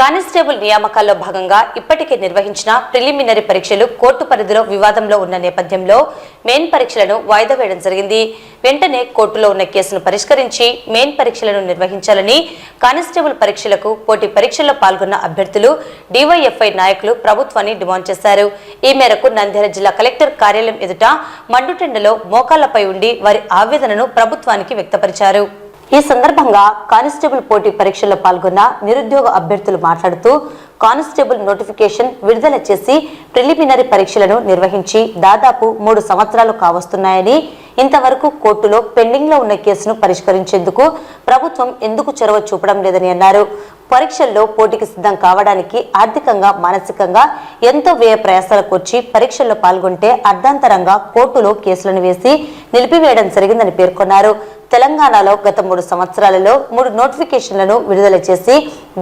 Constable నియామకాల్లో భాగంగా ఇప్పటికే నిర్వహించిన ప్రిలిమినరీ పరీక్షలు కోర్టు పరిధిలో వివాదంలో ఉన్న నేపథ్యంలో మెయిన్ పరీక్షలను వాయిదా వేయడం జరిగింది. వెంటనే కోర్టులో ఉన్న కేసును పరిష్కరించి మెయిన్ పరీక్షలను నిర్వహించాలని కానిస్టేబుల్ పరీక్షలకు పోటీ పరీక్షల్లో పాల్గొన్న అభ్యర్థులు డివైఎఫ్ఐ నాయకులు ప్రభుత్వాన్ని డిమాండ్ చేశారు. ఈ మేరకు నంద్యాల జిల్లా కలెక్టర్ కార్యాలయం ఎదుట మండుటెండలో మోకాళ్ళపై ఉండి వారి ఆవేదనను ప్రభుత్వానికి వ్యక్తపరిచారు. ఈ సందర్భంగా కానిస్టేబుల్ పోటీ పరీక్షల్లో పాల్గొన్న నిరుద్యోగ అభ్యర్థులు మాట్లాడుతూ కానిస్టేబుల్ నోటిఫికేషన్ విడుదల చేసి ప్రిలిమినరీ పరీక్షలను నిర్వహించి దాదాపు మూడు సంవత్సరాలు కావస్తున్నాయని ఇంతవరకు కోర్టులో పెండింగ్లో ఉన్న కేసును పరిష్కరించేందుకు ప్రభుత్వం ఎందుకు చొరవ చూపడం లేదని అన్నారు. పరీక్షల్లో పోటీకి సిద్ధం కావడానికి ఆర్థికంగా మానసికంగా ఎంతో వ్యయ ప్రయాసాలకు వచ్చి పరీక్షల్లో పాల్గొంటే అర్ధాంతరంగా కోర్టులో కేసులను వేసి నిలిపివేయడం జరిగిందని పేర్కొన్నారు. తెలంగాణలో గత మూడు సంవత్సరాలలో మూడు నోటిఫికేషన్లను విడుదల చేసి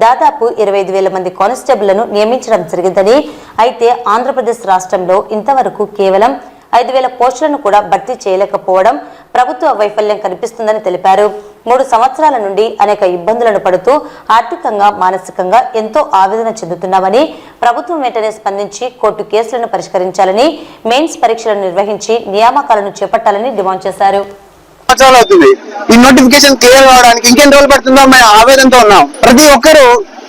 దాదాపు ఇరవై ఐదు వేల మంది కానిస్టేబుళ్ళను నియమించడం జరిగిందని అయితే ఆంధ్రప్రదేశ్ రాష్ట్రంలో ఇంతవరకు కేవలం ఐదు వేల పోస్టులను కూడా భర్తీ చేయలేకపోవడం ప్రభుత్వ వైఫల్యం కనిపిస్తుందని తెలిపారు. మూడు సంవత్సరాల నుండి అనేక ఇబ్బందులను పడుతూ ఆర్థికంగా మానసికంగా ఎంతో ఆవేదన చెందుతున్నామని ప్రభుత్వం వెంటనే స్పందించి కోర్టు కేసులను పరిష్కరించాలని మెయిన్స్ పరీక్షలను నిర్వహించి నియామకాలను చేపట్టాలని డిమాండ్ చేశారు. సంవత్సరాలు అవుతుంది. ఈ నోటిఫికేషన్ క్లియర్ కావడానికి ఇంకెన్ని రోజులు పడుతుందో మేము ఆవేదనతో ఉన్నాం. ప్రతి ఒక్కరూ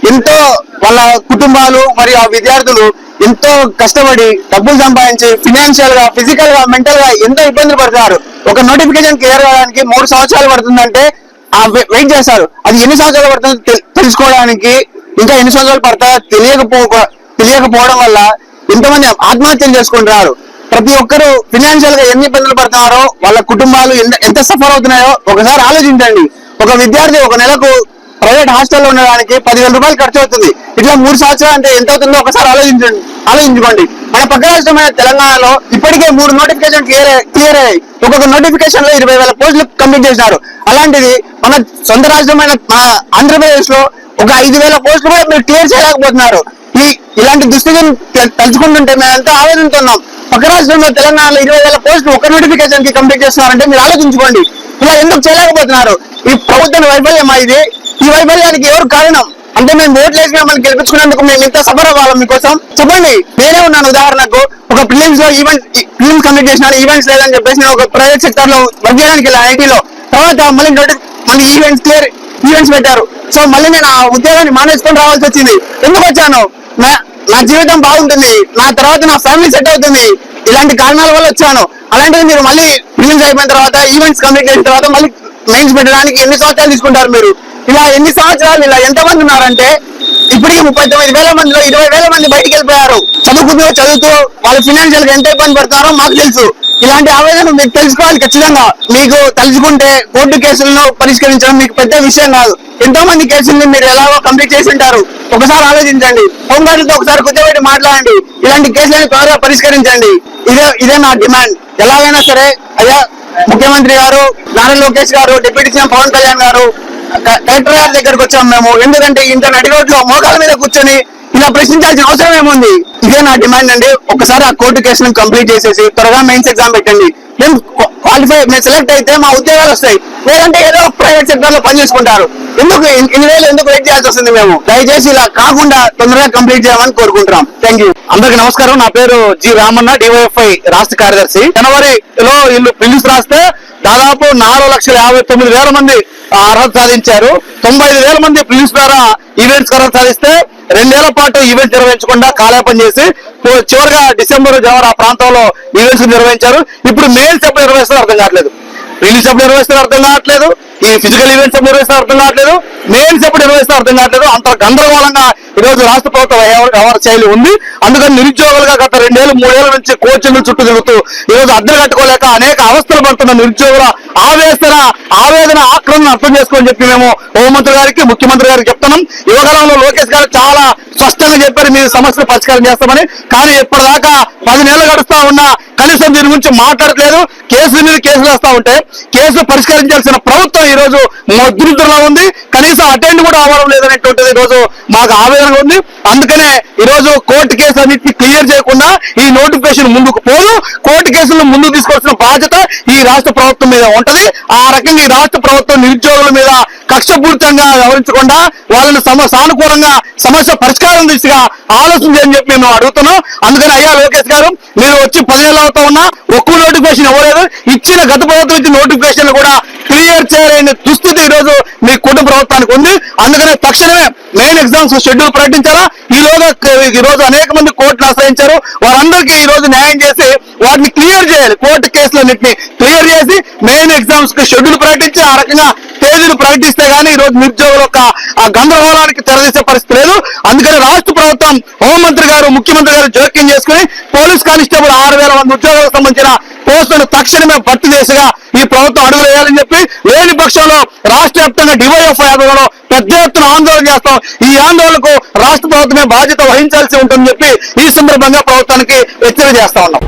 ఎంతో వాళ్ళ కుటుంబాలు మరియు ఆ విద్యార్థులు ఎంతో కష్టపడి డబ్బులు సంపాదించి ఫినాన్షియల్గా ఫిజికల్గా మెంటల్గా ఎంతో ఇబ్బందులు పడుతున్నారు. ఒక నోటిఫికేషన్ క్లియర్ కావడానికి మూడు సంవత్సరాలు పడుతుందంటే ఆ వెయిట్ చేస్తారు. అది ఎన్ని సంవత్సరాలు పడుతుందో తెలుసుకోవడానికి ఇంకా ఎన్ని సంవత్సరాలు పడతా తెలియకపో తెలియకపోవడం వల్ల ఎంతమంది ఆత్మహత్యలు చేసుకుంటున్నారు. ప్రతి ఒక్కరు ఫినాన్షియల్గా ఎన్ని ఇబ్బందులు పడుతున్నారో వాళ్ళ కుటుంబాలు ఎంత- ఎంత సఫర్ అవుతున్నాయో ఒకసారి ఆలోచించండి. ఒక విద్యార్థి ఒక నెలకు ప్రైవేట్ హాస్టల్లో ఉండడానికి పదివేల రూపాయలు ఖర్చు అవుతుంది. ఇట్లా మూడు సంవత్సరాలు అంటే ఎంత అవుతుందో ఒకసారి ఆలోచించండి ఆలోచించుకోండి. మన పక్క రాష్ట్రమైన తెలంగాణలో ఇప్పటికే మూడు నోటిఫికేషన్ క్లియర్ క్లియర్ అయ్యాయి. ఒక్కొక్క నోటిఫికేషన్లో ఇరవై వేల పోస్టులు కంప్లీట్ చేసినారు అలాంటిది మన సొంత రాష్ట్రమైన మన ఆంధ్రప్రదేశ్లో ఒక ఐదు వేల పోస్టులు కూడా మీరు క్లియర్ చేయలేకపోతున్నారు. ఈ ఇలాంటి దుస్థితిని తలుచుకుంటుంటే మేము ఎంతో ఆవేదనతో ఉన్నాం పక్క రాష్ట్రంలో తెలంగాణలో ఇరవై వేల పోస్టులు ఒక నోటిఫికేషన్కి కంప్లీట్ చేస్తున్నారంటే మీరు ఆలోచించుకోండి. ఇలా ఎందుకు చేయలేకపోతున్నారు? ఈ ప్రభుత్వం వైఫల్యమా ఇది? ఈ వైఫల్యానికి ఎవరు కారణం? అంటే మేము ఓట్లు వేసి మిమ్మల్ని గెలిపించుకున్నందుకు మేము ఇంత సఫర్ అవ్వాలి మీకోసం? చెప్పండి నేనే ఉన్నాను ఉదాహరణకు. ఒక ఫిలిమ్స్లో ఈవెంట్ ఫిలిమ్స్ కంప్లీట్ చేసిన ఈవెంట్స్ లేదని చెప్పేసి నేను ఒక ప్రైవేట్ సెక్టర్లో వర్క్ చేయడానికి ఐటీలో తర్వాత మళ్ళీ నోటీస్ మళ్ళీ ఈవెంట్స్ క్లియర్ ఈవెంట్స్ పెట్టారు. సో మళ్ళీ నేను ఆ ఉద్యోగాన్ని మానేసుకొని రావాల్సి వచ్చింది. ఎందుకు వచ్చాను? నా నా జీవితం బాగుంటుంది. నా తర్వాత నా ఫ్యామిలీ సెట్ అవుతుంది. ఇలాంటి కారణాల వల్ల వచ్చాను. అలాంటిది మీరు మళ్ళీ ఫిలిమ్స్ అయిపోయిన తర్వాత ఈవెంట్స్ కంప్లీట్ చేసిన తర్వాత మళ్ళీ మెయిన్స్ పెట్టడానికి ఎన్ని సంవత్సరాలు తీసుకుంటారు మీరు? ఇలా ఎన్ని సంవత్సరాలు ఇలా ఎంతమంది ఉన్నారంటే ఇప్పటికి ముప్పై తొమ్మిది వేల మందిలో ఇరవై వేల మంది బయటికి వెళ్ళిపోయారు. చదువుకుంటూ చదువుతూ వాళ్ళు ఫినాన్షియల్గా ఎంత ఇబ్బంది పడతారో మాకు తెలుసు. ఇలాంటి ఆవేదన మీకు తెలుసుకోవాలి ఖచ్చితంగా. మీకు తలుచుకుంటే కోర్టు కేసులను పరిష్కరించడం మీకు పెద్ద విషయం కాదు. ఎంతో మంది కేసుల్ని మీరు ఎలాగో కంప్లీట్ చేసి ఉంటారు. ఒకసారి ఆలోచించండి. హోంగార్డులతో ఒకసారి కూర్చోబెట్టి మాట్లాడండి. ఇలాంటి కేసులను త్వరగా పరిష్కరించండి. ఇదే ఇదే నా డిమాండ్. ఎలాగైనా సరే అయ్యా ముఖ్యమంత్రి గారు నారా లోకేష్ గారు డిప్యూటీ సీఎం పవన్ కళ్యాణ్ గారు కలెక్టర్ గారి దగ్గరకు వచ్చాం మేము. ఎందుకంటే ఇంత నడి రోడ్లో మోకాల మీద కూర్చొని ఇలా ప్రశ్నించాల్సిన అవసరం ఏముంది? ఇదే నా డిమాండ్ అండి. ఒకసారి ఆ కోర్టు కేసును కంప్లీట్ చేసేసి త్వరగా మెయిన్స్ ఎగ్జామ్ పెట్టండి. మేము క్వాలిఫై మేము సెలెక్ట్ అయితే మా ఉద్యోగాలు వస్తాయి. లేదంటే ఏదో ప్రైవేట్ సెక్టర్లో పని చేసుకుంటారు. ఎందుకు ఇన్ని వేలు ఎందుకు వెయిట్ చేయాల్సి వస్తుంది మేము? దయచేసి ఇలా కాకుండా తొందరగా కంప్లీట్ చేయమని కోరుకుంటున్నాం. Thank you. అందరికి నమస్కారం. నా పేరు జి రామన్న డివైఎఫ్ఐ రాష్ట్ర కార్యదర్శి. జనవరిలో వీళ్ళు ప్రిలిమ్స్ రాస్తే దాదాపు నాలుగు లక్షల యాభై తొమ్మిది వేల మంది అర్హత సాధించారు. తొంభై ఐదు వేల మంది ప్రిలిమ్స్ ద్వారా ఈవెంట్స్ అర్హత సాధిస్తే రెండేళ్ళ పాటు ఈవెంట్స్ నిర్వహించకుండా కాలేపం చేసి చివరిగా డిసెంబర్ జనవరి ఆ ప్రాంతంలో ఈవెంట్స్ నిర్వహించారు. ఇప్పుడు మేల్ ఎప్పుడు నిర్వహిస్తారో అర్థం కావట్లేదు. రిలీజ్ ఎప్పుడు నిర్వహిస్తారో అర్థం కావట్లేదు. ఈ ఫిజికల్ ఈవెంట్స్ ఎప్పుడు నిర్వహిస్తారో అర్థం కావట్లేదు. మెయిన్స్ ఎప్పుడు నిర్వహిస్తారో అర్థం కావట్లేదు. అంత గందరగోళంగా ఈ రోజు రాష్ట్ర ప్రభుత్వ వ్యవహార శైలి ఉంది. అందుకని నిరుద్యోగులుగా గత రెండేళ్ళు మూడేళ్ళ నుంచి కోచింగ్లు చుట్టూ తిరుగుతూ ఈ రోజు అద్దెలు కట్టుకోలేక అనేక అవస్థలు పడుతున్న నిరుద్యోగుల ఆవేదన ఆవేదన ఆక్రమణ అర్థం చేసుకోని చెప్పి మేము హోంమంత్రి గారికి ముఖ్యమంత్రి గారికి చెప్తున్నాం. యువకాలంలో లోకేష్ గారు చాలా స్పష్టంగా చెప్పారు మీ సమస్యలు పరిష్కారం చేస్తామని. కానీ ఇప్పటిదాకా పది నెలలు గడుస్తా ఉన్నా కనీసం దీని గురించి మాట్లాడట్లేదు. కేసుల మీద కేసులు వస్తూ ఉంటే కేసులు పరిష్కరించాల్సిన ప్రభుత్వం ఈ రోజు ముద్రిద్రలో ఉంది. కనీసం అటెండ్ కూడా అవ్వడం లేదనేటువంటిది ఈరోజు రోజు మాకు ఆవేదన ఉంది. అందుకనే ఈరోజు కోర్టు కేసు అన్నింటినీ క్లియర్ చేయకుండా ఈ నోటిఫికేషన్ ముందుకు పోదు. కోర్టు కేసులను ముందుకు తీసుకోవాల్సిన బాధ్యత ఈ రాష్ట్ర ప్రభుత్వం మీద ఉంటది. ఆ రకంగా ఈ రాష్ట్ర ప్రభుత్వం నిరుద్యోగుల మీద కక్షపూరితంగా వ్యవహరించకుండా వాళ్ళని సమ సానుకూలంగా సమస్య పరిష్కారం దిశగా ఆలోచన చేయని చెప్పి మేము అడుగుతున్నాం. అందుకని అయ్యా లోకేష్ గారు మీరు వచ్చి పదిహేను అవుతా ఉన్నా ఒక్క నోటిఫికేషన్ ఇవ్వలేదు. ఇచ్చిన గత ప్రభుత్వం ఇచ్చిన నోటిఫికేషన్ కూడా క్లియర్ చేయలేని దుస్థితి ఈరోజు మీ కుటుంబ ప్రభుత్వానికి ఉంది. అందుకనే తక్షణమే మెయిన్ ఎగ్జామ్స్ షెడ్యూల్ ప్రకటించాలా? ఈలోగా ఈ రోజు అనేక మంది కోర్టును ఆశ్రయించారు. వారందరికీ ఈ రోజు న్యాయం చేసి వాటిని క్లియర్ చేయాలి. కోర్టు కేసులన్నింటినీ క్లియర్ చేసి మెయిన్ ఎగ్జామ్స్కి షెడ్యూల్ ప్రకటించి ఆ రకంగా తేదీలు ప్రకటిస్తే గానీ ఈ రోజు నిరుద్యోగుల యొక్క గందరగోళానికి తెరదీసే పరిస్థితి లేదు. అందుకని రాష్ట్ర ప్రభుత్వం హోంమంత్రి గారు ముఖ్యమంత్రి గారు జోక్యం చేసుకుని పోలీస్ కానిస్టేబుల్ ఆరు వేల మంది ఉద్యోగులకు సంబంధించిన పోస్టులను తక్షణమే భర్తీ చేసిగా ఈ ప్రభుత్వం అడుగులు వేయాలని చెప్పి లేని పక్షంలో రాష్ట్ర వ్యాప్తంగా డివైఎఫ్ఐ ఆధ్వర్యంలో పెద్ద ఎత్తున ఆందోళన చేస్తాం. ఈ ఆందోళనకు రాష్ట్ర ప్రభుత్వమే బాధ్యత వహించాల్సి ఉంటుందని చెప్పి ఈ సందర్భంగా ప్రభుత్వానికి హెచ్చరిక చేస్తా ఉన్నాం.